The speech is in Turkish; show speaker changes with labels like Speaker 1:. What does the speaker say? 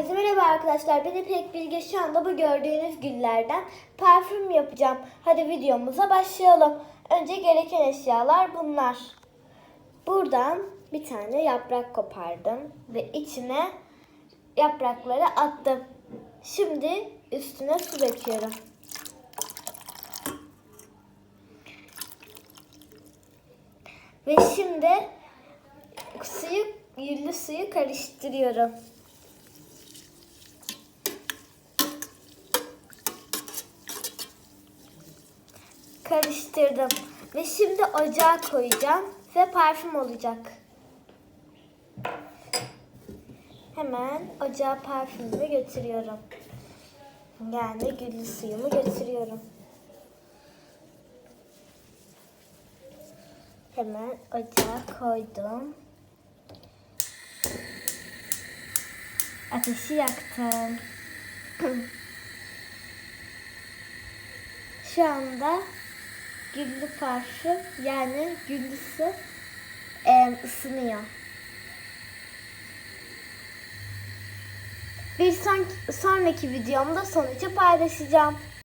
Speaker 1: Herkese merhaba arkadaşlar. Ben İpek Bilge. Şu anda bu gördüğünüz güllerden parfüm yapacağım. Hadi videomuza başlayalım. Önce gereken eşyalar bunlar. Buradan bir tane yaprak kopardım ve içine yaprakları attım. Şimdi üstüne su döküyorum. Ve şimdi suyu, yüllü suyu karıştırıyorum. Karıştırdım. Ve şimdi ocağa koyacağım ve parfüm olacak. Hemen ocağa parfümümü götürüyorum. Yani güllü suyumu götürüyorum. Hemen ocağa koydum. Ateşi yaktım. Şu anda güllü parfüm yani güllü su em, ısınıyor. Bir son, sonraki videomda sonucu paylaşacağım.